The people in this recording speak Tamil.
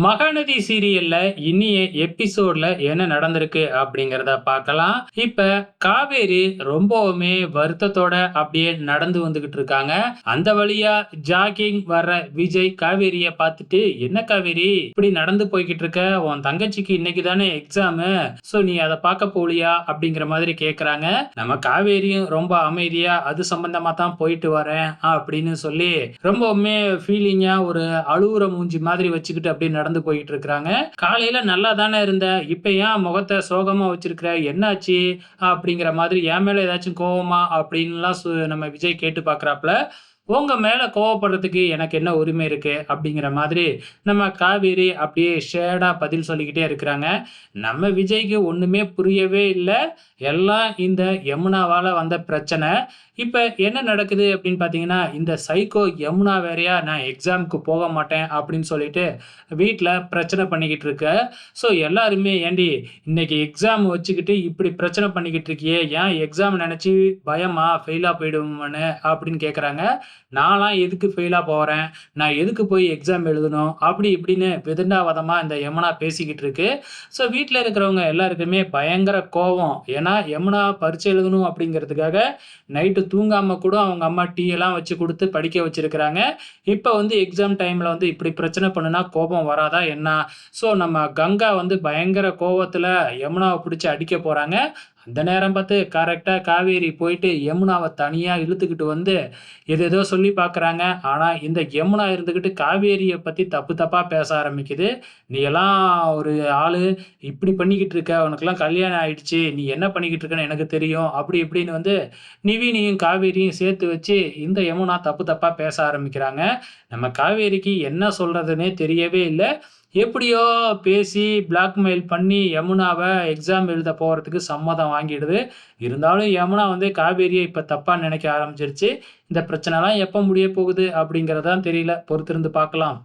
மகாநதி சீரியல்ல இனிய எபிசோட்ல என்ன நடந்திருக்கு அப்படிங்கிறத பார்க்கலாம். இப்ப காவேரி ரொம்பவுமே வருத்தத்தோட அப்படியே நடந்து வந்துகிட்டு இருக்காங்க. அந்த வழியா ஜாகிங் வர்ற விஜய் காவேரிய பார்த்துட்டு என்ன காவேரி இப்படி நடந்து போய்கிட்டு இருக்க? உன் தங்கச்சிக்கு இன்னைக்கு தானே எக்ஸாமு சோ நீ அதை பார்க்க போலியா? அப்படிங்கிற மாதிரி கேக்குறாங்க. நம்ம காவேரியும் ரொம்ப அமைதியா அது சம்பந்தமா தான் போயிட்டு வரேன் அப்படின்னு சொல்லி ரொம்பவுமே ஃபீலிங்கா ஒரு அழுவுற மூஞ்சி மாதிரி வச்சுக்கிட்டு அப்படின்னு நடந்து போயிட்டு இருக்கிறாங்க காலையில நல்லா தானே இருந்த? இப்ப ஏன் முகத்தை சோகமா வச்சிருக்கிற? என்னாச்சு? அப்படிங்கிற மாதிரி என் மேல ஏதாச்சும் கோவமா? அப்படின்லாம் சு- நம்ம விஜய் கேட்டு பாக்குறாப்ல உங்க மேல கோவப்படுறதுக்கு எனக்கு என்ன உரிமை இருக்கு? அப்படிங்கிற மாதிரி நம்ம காவேரி அப்படியே ஷேடா பதில் சொல்லிக்கிட்டே இருக்கிறாங்க. நம்ம விஜய்க்கு ஒண்ணுமே புரியவே இல்லை. எல்லாம் இந்த யமுனாவால வந்த பிரச்சனை. இப்ப என்ன நடக்குது அப்படின்னு பாத்தீங்கன்னா இந்த சைக்கோ யமுனா வேறையா? நான் எக்ஸாமுக்கு போக மாட்டேன் அப்படின்னு சொல்லிட்டு வீட்டில் பிரச்சனை பண்ணிக்கிட்டு இருக்க. ஸோ எல்லாருமே ஏண்டி இன்னைக்கு எக்ஸாம் வச்சுக்கிட்டு இப்படி பிரச்சனை பண்ணிக்கிட்டு இருக்கியே? ஏன் எக்ஸாம் நினச்சி பயமா? ஃபெயிலாக போயிடுவோம்னு அப்படின்னு கேட்குறாங்க நான்லாம் எதுக்கு ஃபெயிலாக போகிறேன் நான் எதுக்கு போய் எக்ஸாம் எழுதணும்? அப்படி இப்படின்னு விதண்டாவதமாக இந்த யமுனா பேசிக்கிட்டு இருக்கு. ஸோ வீட்டில் இருக்கிறவங்க எல்லாருக்குமே பயங்கர கோவம். ஏன்னா யமுனா பரிச்சை எழுதணும் அப்படிங்கிறதுக்காக நைட்டு தூங்காமல் கூட அவங்க அம்மா டீ எல்லாம் வச்சு கொடுத்து படிக்க வச்சுருக்கிறாங்க. இப்போ வந்து எக்ஸாம் டைமில் வந்து இப்படி பிரச்சனை பண்ணுனா கோபம் வராதா என்ன? ஸோ நம்ம கங்கா வந்து பயங்கர கோவத்தில் யமுனாவை பிடிச்சி அடிக்க போகிறாங்க அந்த நேரம் பார்த்து கரெக்டாக காவேரி போயிட்டு யமுனாவை தனியாக இழுத்துக்கிட்டு வந்து எதேதோ சொல்லி பார்க்குறாங்க. ஆனால் இந்த யமுனா இருந்துக்கிட்டு காவேரியை பற்றி தப்பு தப்பாக பேச ஆரம்பிக்குது. நீ எல்லாம் ஒரு ஆள் இப்படி பண்ணிக்கிட்டு இருக்க உனக்கெல்லாம் கல்யாணம் ஆயிடுச்சு நீ என்ன பண்ணிக்கிட்டு இருக்கன்னு எனக்கு தெரியும் அப்படி இப்படின்னு வந்து நிவினியும் காவேரியும் சேர்த்து வச்சு இந்த யமுனா தப்பு தப்பாக பேச ஆரம்பிக்கிறாங்க. நம்ம காவேரிக்கு என்ன சொல்கிறதுனே தெரியவே இல்லை. எப்படியோ பேசி பிளாக்மெயில் பண்ணி யமுனாவை எக்ஸாம் எழுத போகிறதுக்கு சம்மதம் வாங்கிடுது. இருந்தாலும் யமுனா வந்து காவேரியை இப்போ தப்பாக நினைக்க ஆரம்பிச்சிருச்சு. இந்த பிரச்சனைலாம் எப்போ முடிய போகுது அப்படிங்கிறதான் தெரியல. பொறுத்திருந்து பார்க்கலாம்.